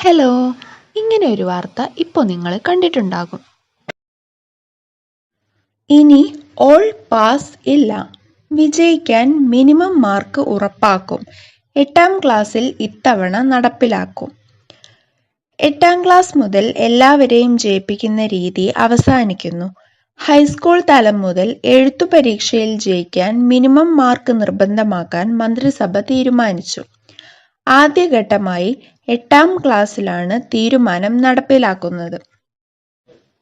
Hello ഇങ്ങനെ ഒരു വാർത്ത ഇപ്പോൾ നിങ്ങൾ കണ്ടിട്ടുണ്ടാകും. ഇനി ഓൾ പാസ് ഇല്ല. വിജയിക്കാൻ മിനിമം മാർക്ക് ഉറപ്പാക്കും. എട്ടാം ക്ലാസ്സിൽ ഇത്തവണ നടപ്പിലാക്കും. എട്ടാം ക്ലാസ് മുതൽ എല്ലാവരെയും ജയിപ്പിക്കുന്ന രീതി അവസാനിക്കുന്നു. ഹൈസ്കൂൾ തലം മുതൽ എഴുത്തു പരീക്ഷയിൽ ജയിക്കാൻ മിനിമം മാർക്ക് നിർബന്ധമാക്കാൻ മന്ത്രിസഭ തീരുമാനിച്ചു. ആദ്യഘട്ടമായി എട്ടാം ക്ലാസ്സിലാണ് തീരുമാനം നടപ്പിലാക്കുന്നത്.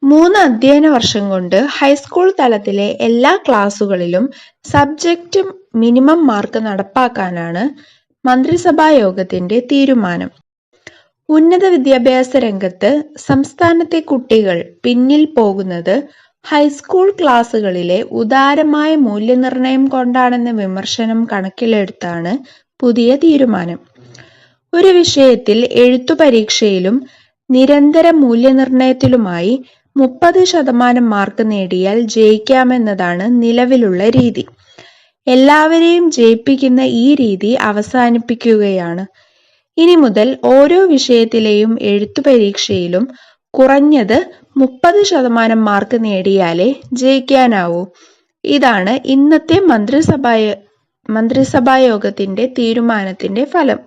മൂന്ന് അധ്യയന വർഷം കൊണ്ട് ഹൈസ്കൂൾ തലത്തിലെ എല്ലാ ക്ലാസ്സുകളിലും സബ്ജക്റ്റ് മിനിമം മാർക്ക് നടപ്പാക്കാനാണ് മന്ത്രിസഭാ യോഗത്തിന്റെ തീരുമാനം. ഉന്നത വിദ്യാഭ്യാസ രംഗത്ത് സംസ്ഥാനത്തെ കുട്ടികൾ പിന്നിൽ പോകുന്നത് ഹൈസ്കൂൾ ക്ലാസ്സുകളിലെ ഉദാരമായ മൂല്യനിർണയം കൊണ്ടാണെന്ന വിമർശനം കണക്കിലെടുത്താണ് പുതിയ തീരുമാനം. ഒരു വിഷയത്തിൽ എഴുത്തു പരീക്ഷയിലും നിരന്തര മൂല്യനിർണയത്തിലുമായി മുപ്പത് ശതമാനം മാർക്ക് നേടിയാൽ ജയിക്കാമെന്നതാണ് നിലവിലുള്ള രീതി. എല്ലാവരെയും ജയിപ്പിക്കുന്ന ഈ രീതി അവസാനിപ്പിക്കുകയാണ്. ഇനി മുതൽ ഓരോ വിഷയത്തിലെയും എഴുത്തു പരീക്ഷയിലും കുറഞ്ഞത് മുപ്പത് ശതമാനം മാർക്ക് നേടിയാലേ ജയിക്കാനാവൂ. ഇതാണ് ഇന്നത്തെ മന്ത്രിസഭാ മന്ത്രിസഭാ യോഗത്തിന്റെ തീരുമാനത്തിന്റെ ഫലം.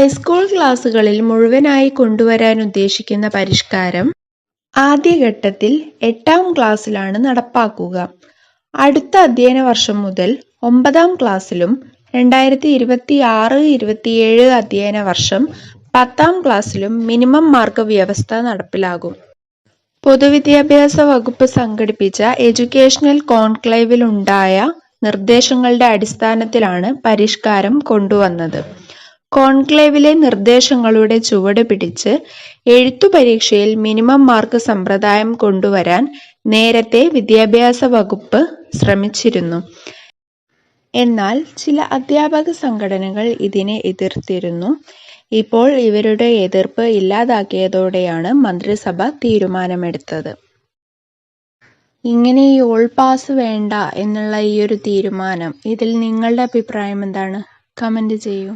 ഹൈസ്കൂൾ ക്ലാസുകളിൽ മുഴുവനായി കൊണ്ടുവരാൻ ഉദ്ദേശിക്കുന്ന പരിഷ്കാരം ആദ്യഘട്ടത്തിൽ എട്ടാം ക്ലാസ്സിലാണ് നടപ്പാക്കുക. അടുത്ത അധ്യയന വർഷം മുതൽ ഒമ്പതാം ക്ലാസ്സിലും രണ്ടായിരത്തി ഇരുപത്തി ആറ് ഇരുപത്തിയേഴ് അധ്യയന വർഷം പത്താം ക്ലാസ്സിലും മിനിമം മാർക്ക് വ്യവസ്ഥ നടപ്പിലാകും. പൊതുവിദ്യാഭ്യാസ വകുപ്പ് സംഘടിപ്പിച്ച എഡ്യൂക്കേഷണൽ കോൺക്ലേവിലുണ്ടായ നിർദ്ദേശങ്ങളുടെ അടിസ്ഥാനത്തിലാണ് പരിഷ്കാരം കൊണ്ടുവന്നത്. കോൺക്ലേവിലെ നിർദ്ദേശങ്ങളുടെ ചുവട് പിടിച്ച് എഴുത്തു പരീക്ഷയിൽ മിനിമം മാർക്ക് സമ്പ്രദായം കൊണ്ടുവരാൻ നേരത്തെ വിദ്യാഭ്യാസ വകുപ്പ് ശ്രമിച്ചിരുന്നു. എന്നാൽ ചില അധ്യാപക സംഘടനകൾ ഇതിനെ എതിർത്തിരുന്നു. ഇപ്പോൾ ഇവരുടെ എതിർപ്പ് ഇല്ലാതാക്കിയതോടെയാണ് മന്ത്രിസഭ തീരുമാനമെടുത്തത്. ഇങ്ങനെ ഈ ഓൾ പാസ് വേണ്ട എന്നുള്ള ഈ ഒരു തീരുമാനം ഇതിൽ നിങ്ങളുടെ അഭിപ്രായം എന്താണ്? കമന്റ് ചെയ്യൂ.